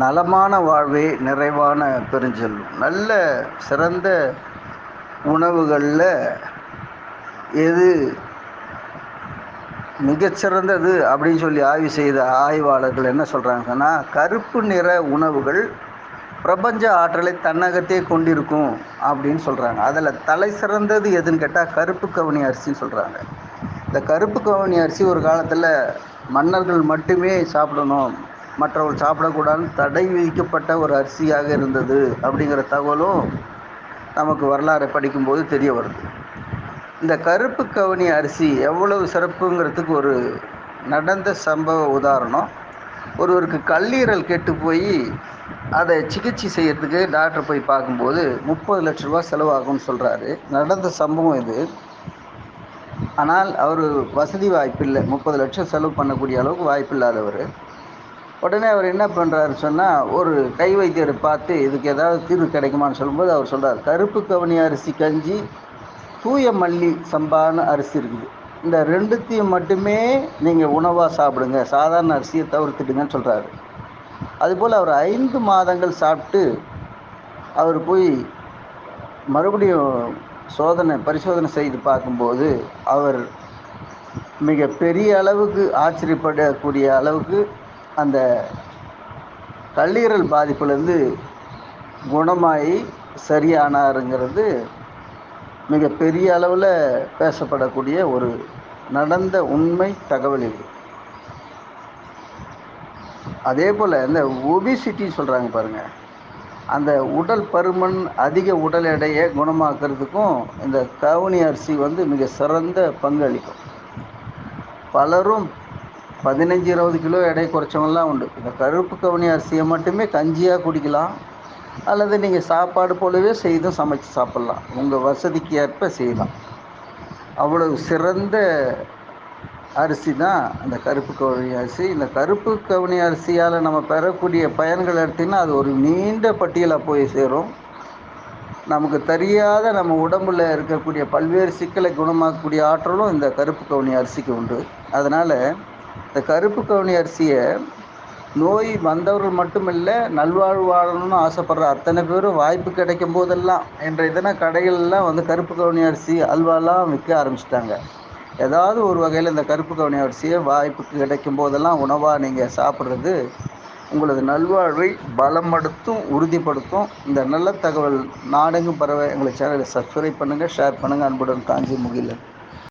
நலமான வாழ்வே நிறைவான பெருஞ்செல்வம். நல்ல சிறந்த உணவுகளில் எது மிகச்சிறந்தது அப்படின்னு சொல்லி ஆய்வு செய்த ஆய்வாளர்கள் என்ன சொல்கிறாங்கன்னா கருப்பு நிற உணவுகள் பிரபஞ்ச ஆற்றலை தன்னகத்தே கொண்டிருக்கும் அப்படின்னு சொல்கிறாங்க அதில் தலை சிறந்தது எதுன்னு கேட்டால் கருப்பு கவனி அரிசின்னு சொல்கிறாங்க இந்த கருப்பு கவனி அரிசி ஒரு காலத்தில் மன்னர்கள் மட்டுமே சாப்பிடணும். மற்றவர்கள் சாப்பிடக்கூடாதுன்னு தடை விதிக்கப்பட்ட ஒரு அரிசியாக இருந்தது அப்படிங்கிற தகவலும் நமக்கு வரலாறை படிக்கும்போது தெரிய வருது. இந்த கருப்பு கவனி அரிசி எவ்வளவு சிறப்புங்கிறதுக்கு ஒரு நடந்த சம்பவ உதாரணம். ஒருவருக்கு கல்லீரல் கெட்டு போய் அதை சிகிச்சை செய்யறதுக்கு டாக்டர் போய் பார்க்கும்போது முப்பது லட்ச ரூபா செலவாகும்னு சொல்கிறாரு நடந்த சம்பவம் இது. ஆனால் அவர் வசதி வாய்ப்பு இல்லை முப்பது லட்சம் செலவு பண்ணக்கூடிய அளவுக்கு வாய்ப்பு இல்லாதவர் உடனே அவர் என்ன பண்ணுறாரு சொன்னால் ஒரு கை வைத்தியரை பார்த்து இதுக்கு ஏதாவது தீர்வு கிடைக்குமான்னு சொல்லும்போது அவர் சொல்கிறார் கருப்பு கவனி அரிசி கஞ்சி தூய மல்லி சம்பான அரிசி இருக்குது. இந்த ரெண்டுத்தையும் மட்டுமே நீங்கள் உணவாக சாப்பிடுங்க சாதாரண அரிசியை தவிர்த்துட்டுங்கன்னு சொல்கிறாரு அதுபோல் அவர் ஐந்து மாதங்கள் சாப்பிட்டு அவர் போய் மறுபடியும் சோதனை பரிசோதனை செய்து பார்க்கும்போது அவர் மிக பெரிய அளவுக்கு ஆச்சரியப்படக்கூடிய அளவுக்கு அந்த கல்லீரல் பாதிப்புலேருந்து குணமாகி சரியானாருங்கிறது மிக பெரிய அளவில் பேசப்படக்கூடிய ஒரு நடந்த உண்மை தகவல் இது. அதே போல் இந்த ஒபிசிட்டி சொல்கிறாங்க பாருங்கள் அந்த உடல் பருமன் அதிக உடல் எடையை குணமாக்குறதுக்கும் இந்த கவுனி அரிசி வந்து மிக சிறந்த பங்களிக்கும். பலரும் பதினஞ்சு இருபது கிலோ எடை குறைச்சவங்கலாம் உண்டு. இந்த கருப்பு கவுனி அரிசியை மட்டுமே கஞ்சியாக குடிக்கலாம். அல்லது நீங்கள் சாப்பாடு போலவே செய்தும் சமைச்சு சாப்பிட்லாம். உங்கள் வசதிக்கு ஏற்ப செய்யலாம். அவ்வளவு சிறந்த அரிசி தான் அந்த கருப்பு கவுனி அரிசி. இந்த கருப்பு கவுனி அரிசியால் நம்ம பெறக்கூடிய பயன்கள் எடுத்திங்கன்னா அது ஒரு நீண்ட பட்டியலாக போய் சேரும். நமக்கு தெரியாத நம்ம உடம்புல இருக்கக்கூடிய பல்வேறு சிக்கலை குணமாக்கக்கூடிய ஆற்றலும் இந்த கருப்பு கவுனி அரிசிக்கு உண்டு. அதனால் இந்த கருப்பு கவுனி அரிசியை நோய் வந்தவர்கள் மட்டுமில்லை நல்வாழ்வு வாழணும்னு ஆசைப்படுற அத்தனை பேரும் வாய்ப்பு கிடைக்கும் போதெல்லாம் என்ற இதனால் கடைகள்லாம் வந்து கருப்பு கவுனி அரிசி அல்வாலாம் விற்க ஆரம்பிச்சிட்டாங்க. ஏதாவது ஒரு வகையில் இந்த கருப்பு கவுனி அரிசியை வாய்ப்பு கிடைக்கும் போதெல்லாம் உணவாக நீங்கள் சாப்பிட்றது உங்களது நல்வாழ்வை பலமடுத்தும் உறுதிப்படுத்தும். இந்த நல்ல தகவல் நாடெங்கும் பரவ எங்களை சேனலை சப்ஸ்கிரைப் பண்ணுங்கள் ஷேர் பண்ணுங்கள் அன்புடன் காஞ்சி முகிலன்.